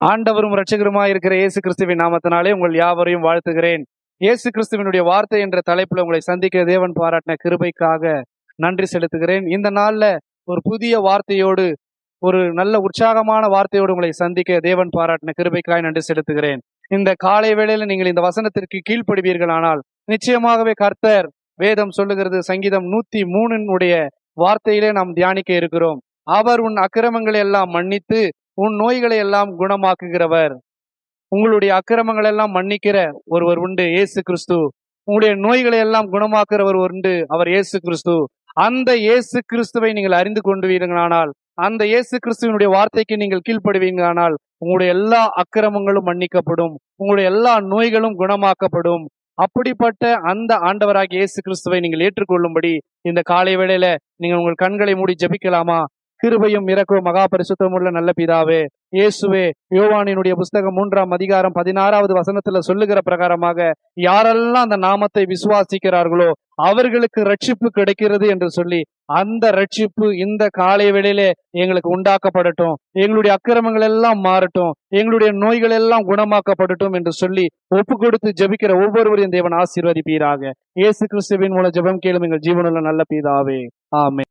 ஆண்டவரும் ரட்சகருமாய் இருக்கிற இயேசு கிறிஸ்துவின் நாமத்தினாலே உங்கள் யாவரையும் வாழ்த்துகிறேன். இயேசு கிறிஸ்துவினுடைய வார்த்தை என்ற தலைப்புல உங்களை சந்திக்க தேவன் பாராட்டின கிருபைக்காக நன்றி செலுத்துகிறேன். இந்த நாள்ல ஒரு புதிய வார்த்தையோடு ஒரு நல்ல உற்சாகமான வார்த்தையோடு உங்களை சந்திக்க தேவன் பாராட்டின கிருபைக்காக நன்றி செலுத்துகிறேன். இந்த காலை வேளையில நீங்கள் இந்த வசனத்திற்கு கீழ்ப்படுவீர்களானால் நிச்சயமாகவே கர்த்தர் வேதம் சொல்லுகிறது சங்கீதம் நூத்தி மூணினுடைய வார்த்தையிலே நாம் தியானிக்க இருக்கிறோம். அவர் உன் அக்கிரமங்களை எல்லாம் மன்னித்து உன் நோய்களை எல்லாம் குணமாக்குகிறவர். உங்களுடைய அக்கிரமங்களை எல்லாம் மன்னிக்கிற ஒருவர் உண்டு இயேசு கிறிஸ்து. உங்களுடைய நோய்களை எல்லாம் குணமாக்குறவர் உண்டு அவர் இயேசு கிறிஸ்து. அந்த இயேசு கிறிஸ்துவை நீங்கள் அறிந்து கொண்டுவீர்களானால் அந்த இயேசு கிறிஸ்துவனுடைய வார்த்தைக்கு நீங்கள் கீழ்ப்படுவீங்களானால் உங்களுடைய எல்லா அக்கிரமங்களும் மன்னிக்கப்படும். உங்களுடைய எல்லா நோய்களும் குணமாக்கப்படும். அப்படிப்பட்ட அந்த ஆண்டவராகிய இயேசு கிறிஸ்துவை நீங்கள் ஏற்றுக்கொள்ளும்படி இந்த காலை வேளையில நீங்கள் உங்கள் கண்களை மூடி ஜெபிக்கலாமா? கிருபையும் இறக்கும் மகா பரிசுத்தம் உள்ள நல்ல பிதாவே இயேசுவே யோவானினுடைய புஸ்தகம் மூன்றாம் அதிகாரம் பதினாறாவது வசனத்துல சொல்லுகிற பிரகாரமாக யாரெல்லாம் அந்த நாமத்தை விசுவாசிக்கிறார்களோ அவர்களுக்கு ரட்சிப்பு கிடைக்கிறது என்று சொல்லி அந்த ரட்சிப்பு இந்த காலை வேளையிலே எங்களுக்கு உண்டாக்கப்படட்டும். எங்களுடைய அக்கிரமங்கள் எல்லாம் மாறட்டும். எங்களுடைய நோய்கள் எல்லாம் குணமாக்கப்படட்டும் என்று சொல்லி ஒப்பு கொடுத்து ஜெபிக்கிற ஒவ்வொருவரையும் தேவன் ஆசீர்வதிப்பீராக. இயேசு கிறிஸ்துவின் மூலம் ஜெபம் கேளும் எங்கள் ஜீவனுள்ள நல்ல பீதாவே. ஆமே